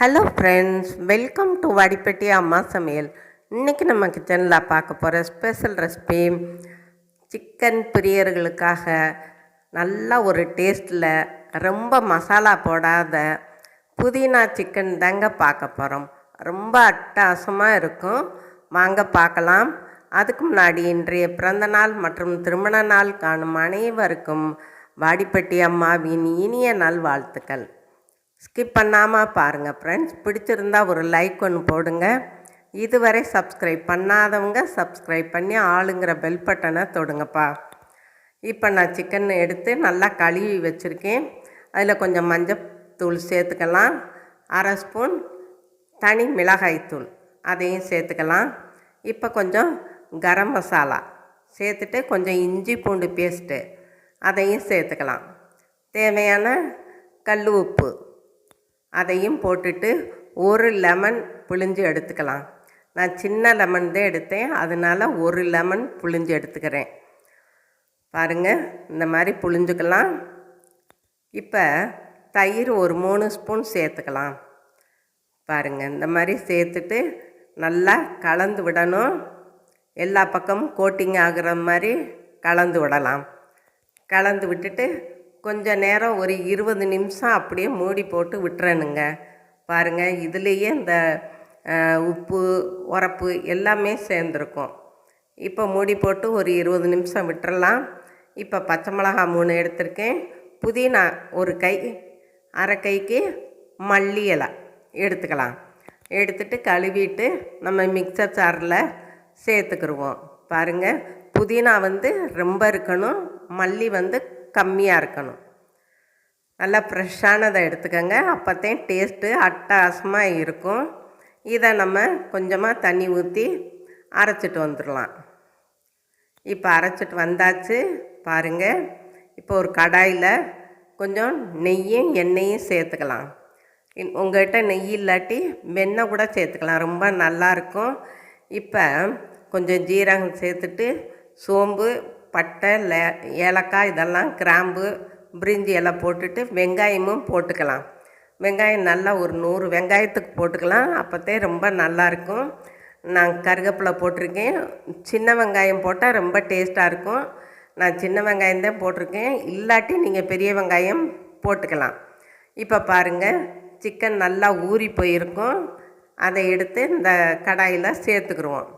Hello friends welcome to Vadipatti அம்மா சமையல் இன்றைக்கி நம்ம கிச்சனில் பார்க்க போகிற ஸ்பெஷல் ரெசிபி சிக்கன் பிரியர்களுக்காக நல்ல ஒரு டேஸ்ட்டில் ரொம்ப மசாலா போடாத புதினா சிக்கன் தாங்க பார்க்க போகிறோம் ரொம்ப அட்டகாசமாக இருக்கும். வாங்க பார்க்கலாம். அதுக்கு முன்னாடி இன்றைய பிறந்த நாள் மற்றும் திருமண நாள் காணும் அனைவருக்கும் வாடிப்பட்டி அம்மாவின் இனிய நல்வாழ்த்துக்கள். ஸ்கிப் பண்ணாமல் பாருங்கள் ஃப்ரெண்ட்ஸ் பிடிச்சிருந்தா ஒரு லைக் ஒன்று போடுங்க. இதுவரை சப்ஸ்கிரைப் பண்ணாதவங்க சப்ஸ்கிரைப் பண்ணி ஆளுங்கிற பெல் பட்டனை தொடுங்கப்பா. இப்போ நான் சிக்கன் எடுத்து நல்லா கழுவி வச்சுருக்கேன். அதில் கொஞ்சம் மஞ்சத்தூள் சேர்த்துக்கலாம். அரை ஸ்பூன் தனி மிளகாய்த்தூள் அதையும் சேர்த்துக்கலாம். இப்போ கொஞ்சம் கரம் மசாலா சேர்த்துட்டு கொஞ்சம் இஞ்சி பூண்டு பேஸ்ட்டு அதையும் சேர்த்துக்கலாம். தேவையான கல் உப்பு அதையும் போட்டுட்டு ஒரு லெமன் புழிஞ்சு எடுத்துக்கலாம். நான் சின்ன லெமன் தான் எடுத்தேன். அதனால் ஒரு லெமன் புழிஞ்சு எடுத்துக்கிறேன். பாருங்கள் இந்த மாதிரி புழிஞ்சுக்கலாம். இப்போ தயிர் ஒரு மூணு ஸ்பூன் சேர்த்துக்கலாம். பாருங்கள் இந்த மாதிரி சேர்த்துட்டு நல்லா கலந்து விடணும். எல்லா பக்கமும் கோட்டிங் ஆகிற மாதிரி கலந்து விடலாம். கலந்து விட்டுட்டு கொஞ்ச நேரம் ஒரு இருபது நிமிஷம் அப்படியே மூடி போட்டு விட்டுறணுங்க. பாருங்கள் இதுலேயே இந்த உப்பு உரப்பு எல்லாமே சேர்ந்துருக்கும். இப்போ மூடி போட்டு ஒரு இருபது நிமிஷம் விட்டுறலாம். இப்போ பச்சை மிளகா மூணு எடுத்திருக்கேன். புதினா ஒரு கை அரை கைக்கு மல்லி இலை எடுத்துக்கலாம். எடுத்துட்டு கழுவிட்டு நம்ம மிக்சர் சாரில் சேர்த்துக்கிடுவோம் பாருங்கள் புதினா வந்து ரொம்ப இருக்கணும் மல்லி வந்து கம்மியாக இருக்கணும். நல்லா ஃப்ரெஷ்ஷானதை எடுத்துக்கோங்க. அப்போத்தையும் டேஸ்ட்டு அட்டகாசமாக இருக்கும். இதை நம்ம கொஞ்சமாக தண்ணி ஊற்றி அரைச்சிட்டு வந்துடலாம். இப்போ அரைச்சிட்டு வந்தாச்சு. பாருங்கள் இப்போ ஒரு கடாயில் கொஞ்சம் நெய்யும் எண்ணெயும் சேர்த்துக்கலாம். இன்- உங்கள்கிட்ட நெய் இல்லாட்டி வெண்ணெய் கூட சேர்த்துக்கலாம். ரொம்ப நல்லாயிருக்கும் இப்போ கொஞ்சம் ஜீரகம் சேர்த்துட்டு சோம்பு பட்டை லே ஏலக்காய் இதெல்லாம் கிராம்பு பிரிஞ்சி எல்லாம் போட்டுட்டு வெங்காயமும் போட்டுக்கலாம். வெங்காயம் நல்லா ஒரு நூறு வெங்காயத்துக்கு போட்டுக்கலாம். அப்போத்தே ரொம்ப நல்லாயிருக்கும் நான் கருவேப்பிலை போட்டிருக்கேன். சின்ன வெங்காயம் போட்டால் ரொம்ப டேஸ்ட்டாக இருக்கும். நான் சின்ன வெங்காயம் தான் போட்டிருக்கேன். இல்லாட்டி நீங்கள் பெரிய வெங்காயம் போட்டுக்கலாம். இப்போ பாருங்கள் சிக்கன் நல்லா ஊறி போயிருக்கும். அதை எடுத்து இந்த கடாயில் சேர்த்துக்கிருவோம்.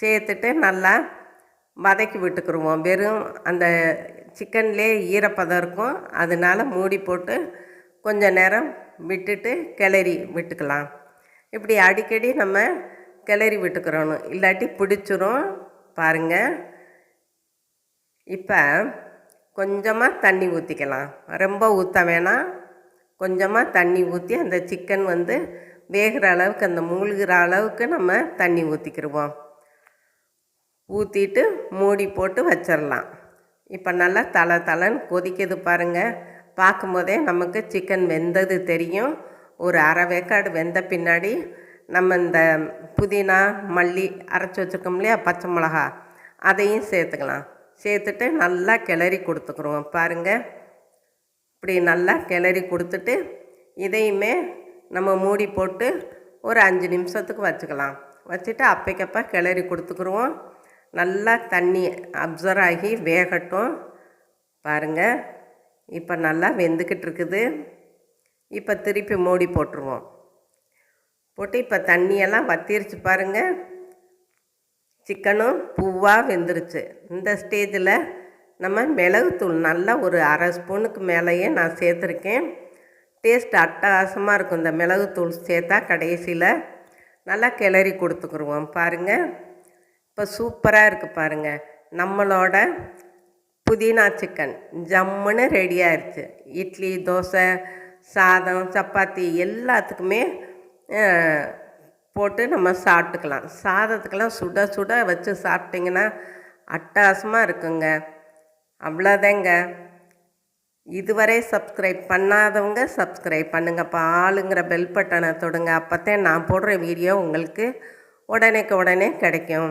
சேர்த்துட்டு நல்லா வதக்கி விட்டுக்குருவோம். வெறும் அந்த சிக்கன்லேயே ஈரப்பதம் இருக்கும். அதனால மூடி போட்டு கொஞ்சம் நேரம் விட்டுட்டு கிளறி விட்டுக்கலாம். இப்படி அடிக்கடி நம்ம கிளறி விட்டுக்கிறோணும். இல்லாட்டி பிடிச்சிரும். பாருங்கள் இப்போ கொஞ்சமாக தண்ணி ஊற்றிக்கலாம் ரொம்ப ஊற்ற வேணாம். கொஞ்சமாக தண்ணி ஊற்றி அந்த சிக்கன் வந்து வேகிற அளவுக்கு அந்த மூழ்கிற அளவுக்கு நம்ம தண்ணி ஊற்றிக்கிடுவோம் ஊற்றிட்டு மூடி போட்டு வச்சிடலாம் இப்போ நல்லா தலை தலைன்னு கொதிக்குது பாருங்கள் பார்க்கும்போதே நமக்கு சிக்கன் வெந்தது தெரியும். ஒரு அரை வேக்காடு வெந்த பின்னாடி நம்ம இந்த புதினா மல்லி அரைச்சி வச்சுருக்கோம் இல்லையா பச்சை மிளகா அதையும் சேர்த்துக்கலாம். சேர்த்துட்டு நல்லா கிளறி கொடுத்துக்குருவோம் பாருங்கள் இப்படி நல்லா கிளறி கொடுத்துட்டு இதையுமே நம்ம மூடி போட்டு ஒரு அஞ்சு நிமிஷத்துக்கு வச்சுக்கலாம். வச்சுட்டு அப்பைக்கப்போ கிளறி கொடுத்துக்குருவோம் நல்லா தண்ணி அப்சர்வ் ஆகி வேகட்டும். பாருங்கள் இப்போ நல்லா வெந்துக்கிட்டு இருக்குது இப்போ திருப்பி மூடி போட்டுருவோம். போட்டு இப்போ தண்ணியெல்லாம் வத்திருச்சு பாருங்கள் சிக்கனும் பூவாக வெந்துருச்சு. இந்த ஸ்டேஜில் நம்ம மிளகுத்தூள் நல்லா ஒரு அரை ஸ்பூனுக்கு மேலேயே நான் சேர்த்துருக்கேன். டேஸ்ட் அட்டகாசமாக இருக்கும். இந்த மிளகுத்தூள் சேர்த்தா கடைசியில் நல்லா கிளறி கொடுத்துக்குருவோம். பாருங்கள் இப்போ சூப்பராக இருக்குது பாருங்கள் நம்மளோட புதினா சிக்கன் ஜம்முன்னு ரெடி ஆயிடுச்சு இட்லி தோசை சாதம் சப்பாத்தி எல்லாத்துக்குமே போட்டு நம்ம சாப்பிட்டுக்கலாம். சாதத்துக்கெல்லாம் சுட சுட வச்சு சாப்பிட்டிங்கன்னா அட்டாசமாக இருக்குங்க. அவ்வளோதாங்க இதுவரை சப்ஸ்கிரைப் பண்ணாதவங்க சப்ஸ்கிரைப் பண்ணுங்கப்பா ஆளுங்கிற பெல் பட்டனை தொடுங்க. அப்போத்தான் நான் போடுற வீடியோ உங்களுக்கு உடனேக்கு உடனே கிடைக்கும்.